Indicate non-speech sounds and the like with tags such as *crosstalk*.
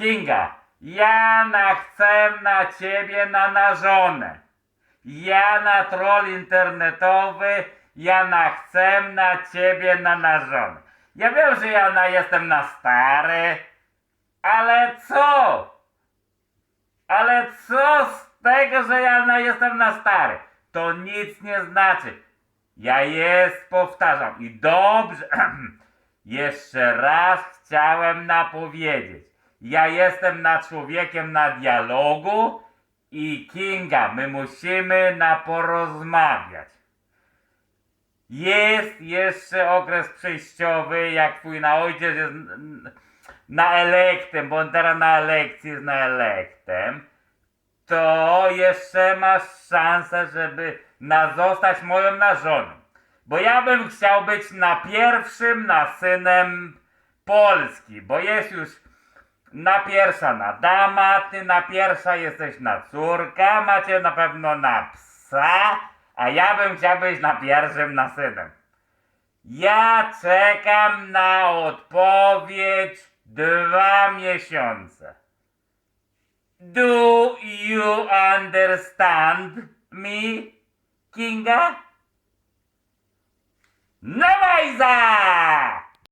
Kinga, ja na chcę na ciebie na na żonę. Ja na troll internetowy, ja na chcę na ciebie na na żonę. Ja wiem, że ja na jestem na stary, ale co? Ale co z tego, że ja na jestem na stary? To nic nie znaczy. Ja jest, powtarzam i dobrze, *clears throat* jeszcze raz chciałem napowiedzieć. Ja jestem na człowiekiem na dialogu i Kinga, my musimy na porozmawiać. Jest jeszcze okres przejściowy, jak twój na ojciec jest na elektem, bo on teraz na elekcji jest na elektem, to jeszcze masz szansę, żeby na zostać moją na żoną. Bo ja bym chciał być na pierwszym na synem Polski, bo jest już na pierwsza na dama, ty na pierwsza jesteś na córka, macie na pewno na psa, a ja bym chciał być na pierwszym na synem. Ja czekam na odpowiedź dwa miesiące. Do you understand me, Kinga? Majza!